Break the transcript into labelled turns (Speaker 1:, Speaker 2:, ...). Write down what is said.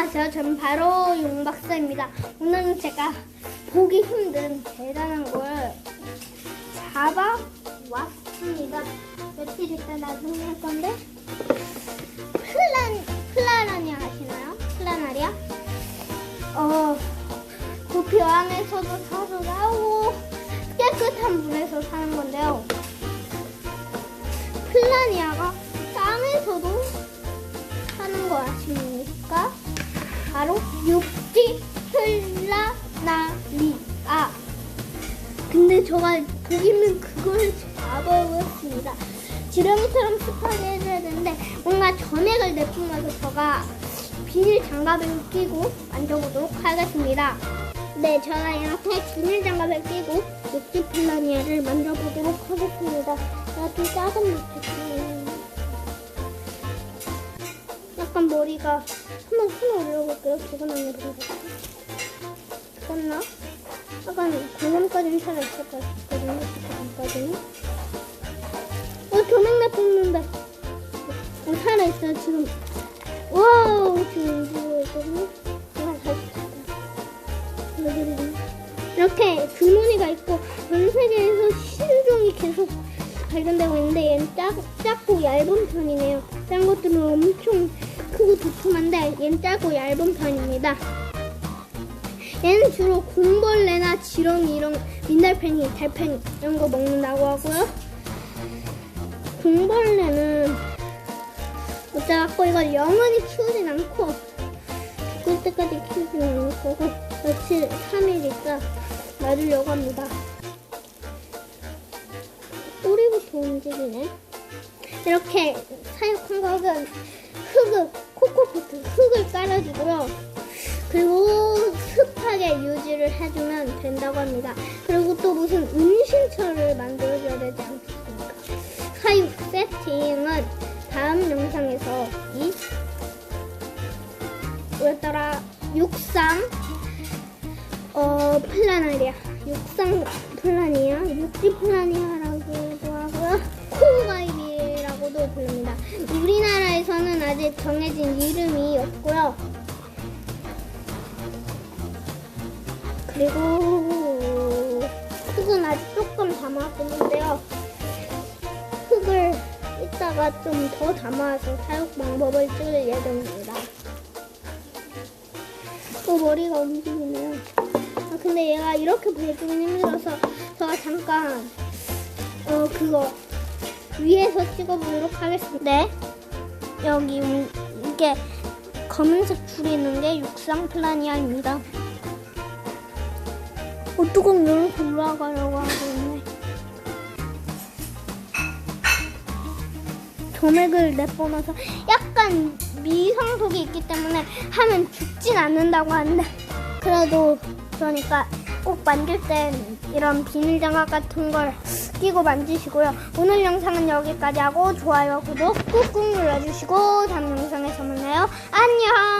Speaker 1: 안녕하세요. 저는 바로 용박사입니다. 오늘은 제가 보기 힘든 대단한 걸 잡아왔습니다. 며칠 있다 나중에 할 건데 플란 플라라니아 아시나요? 플라나리아? 어, 그 벼안에서도 바로 육지 플라나리아. 근데 제가 보기는 그걸 잡아왔습니다. 지렁이처럼 습하게 해줘야 되는데 뭔가 점액을 내뿜어서 제가 비닐 장갑을 끼고 만져보도록 하겠습니다. 네, 제가 이렇게 비닐 장갑을 끼고 육지 플라니아를 만져보도록 하겠습니다. 좀 작은 밑에 약간 머리가 한번 손 올려볼게요. 조금 안 해보세요. 됐나? 약간 방금까지는 살아있을 것 같거든요. 방금까지는. 어, 조명내 뽑는다. 어, 살아있어요, 지금. 와우, 지금 움직이고 있거든요. 찾다. 여기는 이렇게 줄무늬가 있고, 전 세계에서 신종이 계속 발견되고 있는데, 얘는 작, 작고 얇은 편이네요. 딴 것들은 엄청 크고 두툼한데, 얘는 작고 얇은 편입니다. 얘는 주로 공벌레나 지렁이 이런 민달팽이, 달팽이 이런 거 먹는다고 하고요. 공벌레는 못 잡았고 이걸 영원히 키우진 않고 죽을 때까지 키우진 않을 거고 며칠 3일 있다 놔두려고 합니다. 꼬리부터 움직이네. 이렇게 사육한 거는 흙을 코코포트 흙을 깔아주고요. 그리고 습하게 유지를 해주면 된다고 합니다. 그리고 또 무슨 은신처를 만들어줘야 되지 않겠습니까? 사육 세팅은 다음 영상에서 이 뭐였더라 육상 어 플라나리아 육상 플라니아 육지 플라니아라 정해진 이름이 없고요. 그리고 흙은 아직 조금 담아보는데요. 흙을 이따가 좀 더 담아서 사육 방법을 찍을 예정입니다. 또 머리가 움직이네요. 아, 근데 얘가 이렇게 보여주긴 힘들어서 제가 잠깐 어 그거 위에서 찍어보도록 하겠습니다. 네. 여기 음, 이게 검은색 줄이 있는 게 육상 플라니아입니다. 어, 뚜껑 열고 올라가려고 하고 있네. 점액을 내뿜어서 약간 미성속이 있기 때문에 하면 죽진 않는다고 하는데 그래도 그러니까 꼭 만질 땐 이런 비닐 장갑 같은 걸 끼고 만지시고요. 오늘 영상은 여기까지 하고 좋아요, 구독 꾹꾹 눌러주시고 다음 영상에서 만나요. 안녕!